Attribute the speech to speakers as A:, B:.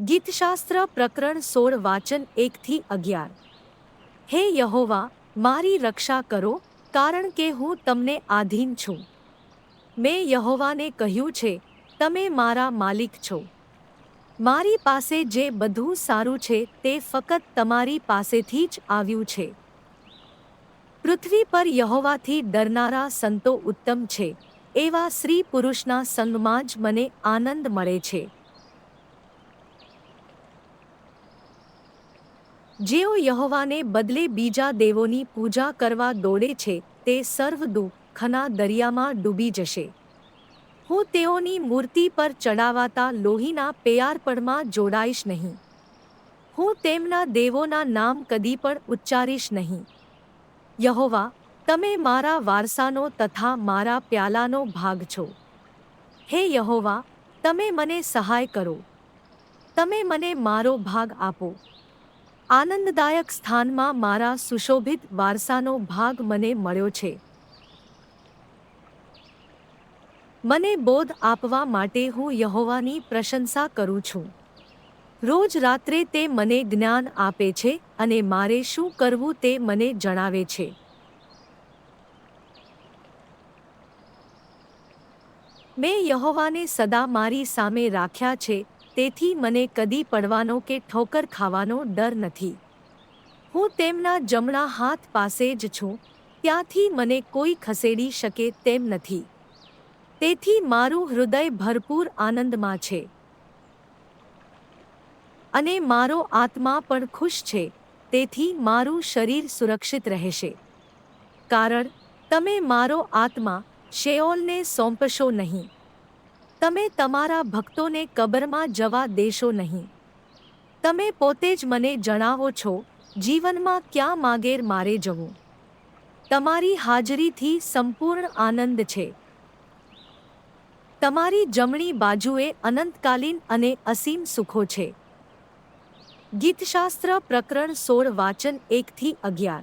A: ગીતશાસ્ત્ર પ્રકરણ સોળ વાચન એકથી અગિયાર. હે યહોવા, મારી રક્ષા કરો, કારણ કે હું તમને આધીન છું. મેં યહોવાને કહ્યું છે, તમે મારા માલિક છો. મારી પાસે જે બધું સારું છે તે ફક્ત તમારી પાસેથી જ આવ્યું છે. પૃથ્વી પર યહોવાથી ડરનારા સંતો ઉત્તમ છે, એવા સ્ત્રી પુરુષના સંગમાં જ મને આનંદ મળે છે. જેઓ યહોવાને બદલે બીજા દેવોની પૂજા કરવા દોડે છે, તે સર્વ દુઃખના દરિયામાં ડૂબી જશે. હું તેઓની મૂર્તિ પર ચડાવાતા લોહીના પેયારપણમાં જોડાઈશ નહીં. હું તેમના દેવોના નામ કદી પણ ઉચ્ચારીશ નહીં. યહોવા, તમે મારા વારસાનો તથા મારા પ્યાલાનો ભાગ છો. હે યહોવા, તમે મને સહાય કરો. તમે મને મારો ભાગ આપો. આનંદદાયક સ્થાનમાં મારા સુશોભિત વારસાનો ભાગ મને મળ્યો છે. મને બોધ આપવા માટે હું યહોવાની પ્રશંસા કરું છું. રોજ રાત્રે તે મને જ્ઞાન આપે છે અને મારે શું કરવું તે મને જણાવે છે. મેં યહોવાને સદા મારી સામે રાખ્યા છે તેથી મને કદી પડવાનો કે ઠોકર ખાવાનો ડર નથી. હું તેમના જમણા હાથ પાસે જ છું, ત્યાંથી મને કોઈ ખસેડી શકે તેમ નથી. તેથી મારું હૃદય ભરપૂર આનંદમાં છે. અને મારો આત્મા પણ ખુશ છે, તેથી મારું શરીર સુરક્ષિત રહેશે. કારણ, તમે મારો આત્મા શેઓલને સોંપશો નહીં. તમે તમારા ભક્તોને કબરમાં જવા દેશો નહીં. તમે પોતે જ મને જણાવો છો, જીવનમાં ક્યાં માગેર મારે જવું? તમારી હાજરીથી સંપૂર્ણ આનંદ છે. તમારી જમણી બાજુએ અનંતકાલીન અને અસીમ સુખો છે. ગીતશાસ્ત્ર પ્રકરણ સોળ વાચન એકથી અગિયાર.